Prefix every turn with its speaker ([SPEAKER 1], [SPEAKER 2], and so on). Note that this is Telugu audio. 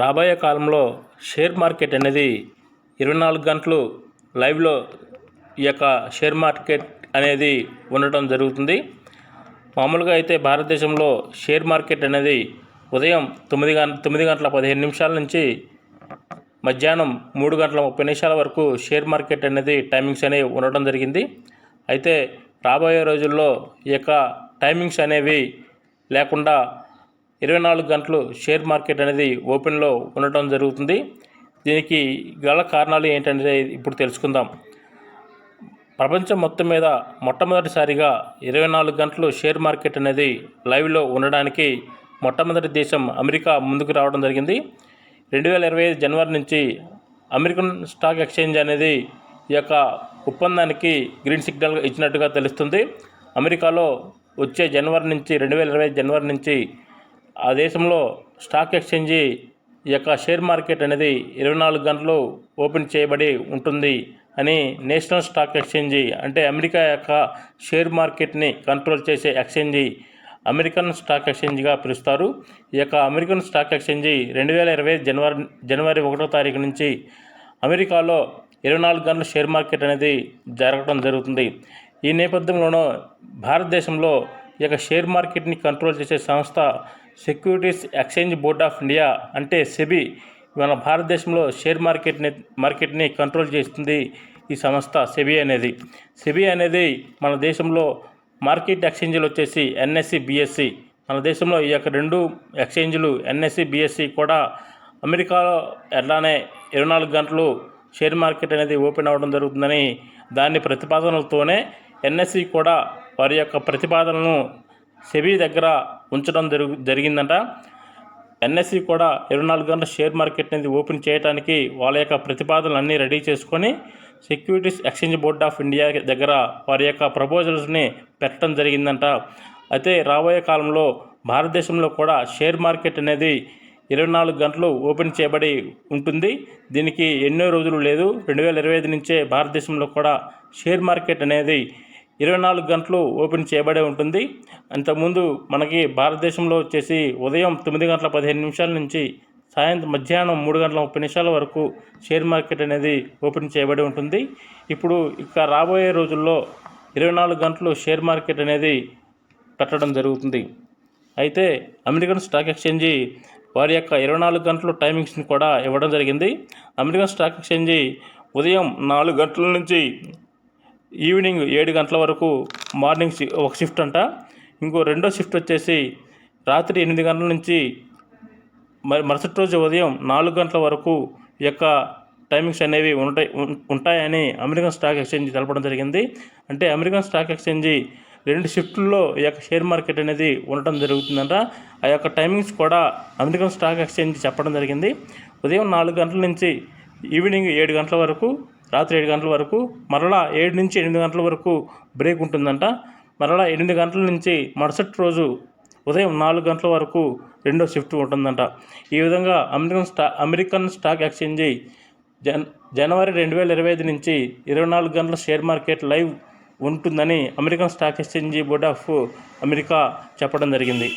[SPEAKER 1] రాబోయే కాలంలో షేర్ మార్కెట్ అనేది ఇరవై నాలుగు గంటలు లైవ్లో ఈ యొక్క షేర్ మార్కెట్ అనేది ఉండటం జరుగుతుంది. మామూలుగా అయితే భారతదేశంలో షేర్ మార్కెట్ అనేది ఉదయం తొమ్మిది గంట తొమ్మిది గంటల పదిహేను నిమిషాల నుంచి మధ్యాహ్నం మూడు గంటల ముప్పై నిమిషాల వరకు షేర్ మార్కెట్ అనేది టైమింగ్స్ అనేవి ఉండటం జరిగింది. అయితే రాబోయే రోజుల్లో ఈ యొక్క టైమింగ్స్ అనేవి లేకుండా ఇరవై నాలుగు గంటలు షేర్ మార్కెట్ అనేది ఓపెన్లో ఉండటం జరుగుతుంది. దీనికి గల కారణాలు ఏంటంటే ఇప్పుడు తెలుసుకుందాం. ప్రపంచం మొత్తం మీద మొట్టమొదటిసారిగా ఇరవై నాలుగు గంటలు షేర్ మార్కెట్ అనేది లైవ్లో ఉండడానికి మొట్టమొదటి దేశం అమెరికా ముందుకు రావడం జరిగింది. రెండు వేల ఇరవై ఐదు జనవరి నుంచి అమెరికన్ స్టాక్ ఎక్స్చేంజ్ అనేది ఈ యొక్క ఒప్పందానికి గ్రీన్ సిగ్నల్ ఇచ్చినట్టుగా తెలుస్తుంది. అమెరికాలో వచ్చే జనవరి నుంచి రెండు వేల ఇరవై ఐదు జనవరి నుంచి ఆ దేశంలో స్టాక్ ఎక్స్చేంజి ఈ యొక్క షేర్ మార్కెట్ అనేది ఇరవై నాలుగు గంటలు ఓపెన్ చేయబడి ఉంటుంది అని నేషనల్ స్టాక్ ఎక్స్చేంజి అంటే అమెరికా యొక్క షేర్ మార్కెట్ని కంట్రోల్ చేసే ఎక్స్చేంజి అమెరికన్ స్టాక్ ఎక్స్చేంజ్గా పిలుస్తారు. ఈ యొక్క అమెరికన్ స్టాక్ ఎక్స్చేంజి రెండు వేల ఇరవై జనవరి జనవరి ఒకటో తారీఖు నుంచి అమెరికాలో ఇరవై నాలుగు గంటల షేర్ మార్కెట్ అనేది జరగడం జరుగుతుంది. ఈ నేపథ్యంలోనూ భారతదేశంలో ఈ యొక్క షేర్ మార్కెట్ని కంట్రోల్ చేసే సంస్థ securities exchange board of India అంటే సెబీ మన భారతదేశంలో షేర్ మార్కెట్ని మార్కెట్ని కంట్రోల్ చేస్తుంది ఈ సంస్థ సెబీ అనేది. సెబీ అనేది మన దేశంలో మార్కెట్ ఎక్స్చేంజ్లు వచ్చేసి ఎన్ఎస్సి బిఎస్సి. మన దేశంలో ఈ యొక్క రెండు ఎక్స్చేంజ్లు ఎన్ఎస్సి బిఎస్సి కూడా అమెరికాలో ఎట్లానే ఇరవై నాలుగు గంటలు షేర్ మార్కెట్ అనేది ఓపెన్ అవ్వడం జరుగుతుందని దాని ప్రతిపాదనలతోనే ఎన్ఎస్సి కూడా వారి యొక్క ప్రతిపాదనను సెబీ దగ్గర ఉంచడం జరుగు జరిగిందంట. ఎన్ఎస్సి కూడా ఇరవై నాలుగు గంటల షేర్ మార్కెట్ అనేది ఓపెన్ చేయడానికి వాళ్ళ యొక్క ప్రతిపాదనలు అన్నీ రెడీ చేసుకొని securities exchange board of India దగ్గర వారి యొక్క ప్రపోజల్స్ని పెట్టడం జరిగిందంట. అయితే రాబోయే కాలంలో భారతదేశంలో కూడా షేర్ మార్కెట్ అనేది ఇరవై నాలుగు గంటలు ఓపెన్ చేయబడి ఉంటుంది. దీనికి ఎన్నో రోజులు లేదు. రెండు వేల ఇరవై ఐదు నుంచే భారతదేశంలో కూడా షేర్ మార్కెట్ అనేది ఇరవై నాలుగు గంటలు ఓపెన్ చేయబడే ఉంటుంది. అంతకుముందు మనకి భారతదేశంలో వచ్చేసి ఉదయం తొమ్మిది గంటల పదిహేను నిమిషాల నుంచి సాయంత్రం మధ్యాహ్నం మూడు గంటల ముప్పై నిమిషాల వరకు షేర్ మార్కెట్ అనేది ఓపెన్ చేయబడి ఉంటుంది. ఇప్పుడు ఇక రాబోయే రోజుల్లో ఇరవై నాలుగు గంటలు షేర్ మార్కెట్ అనేది పెట్టడం జరుగుతుంది. అయితే అమెరికన్ స్టాక్ ఎక్స్చేంజి వారి యొక్క ఇరవై నాలుగు గంటలు టైమింగ్స్ని కూడా ఇవ్వడం జరిగింది. అమెరికన్ స్టాక్ ఎక్స్చేంజి ఉదయం నాలుగు గంటల నుంచి ఈవినింగ్ ఏడు గంటల వరకు మార్నింగ్ ఒక షిఫ్ట్ అంట. ఇంకో రెండో షిఫ్ట్ వచ్చేసి రాత్రి ఎనిమిది గంటల నుంచి మరి మరుసటి రోజు ఉదయం నాలుగు గంటల వరకు యొక్క టైమింగ్స్ అనేవి ఉంటాయి ఉంటాయని అమెరికన్ స్టాక్ ఎక్స్చేంజ్ తెలపడం జరిగింది. అంటే అమెరికన్ స్టాక్ ఎక్స్చేంజి రెండు షిఫ్ట్లలో ఈ యొక్క షేర్ మార్కెట్ అనేది ఉండటం జరుగుతుందంట. ఆ యొక్క టైమింగ్స్ కూడా అమెరికన్ స్టాక్ ఎక్స్చేంజ్ చెప్పడం జరిగింది. ఉదయం నాలుగు గంటల నుంచి ఈవినింగ్ ఏడు గంటల వరకు రాత్రి ఏడు గంటల వరకు మరలా ఏడు నుంచి ఎనిమిది గంటల వరకు బ్రేక్ ఉంటుందంట. మరలా ఎనిమిది గంటల నుంచి మరుసటి రోజు ఉదయం నాలుగు గంటల వరకు రెండో షిఫ్ట్ ఉంటుందంట. ఈ విధంగా అమెరికన్ స్టా అమెరికన్ స్టాక్ ఎక్స్చేంజి జన్ జనవరి రెండు వేల ఇరవై ఐదు నుంచి ఇరవై నాలుగు గంటల షేర్ మార్కెట్ లైవ్ ఉంటుందని American stock exchange board of America చెప్పడం జరిగింది.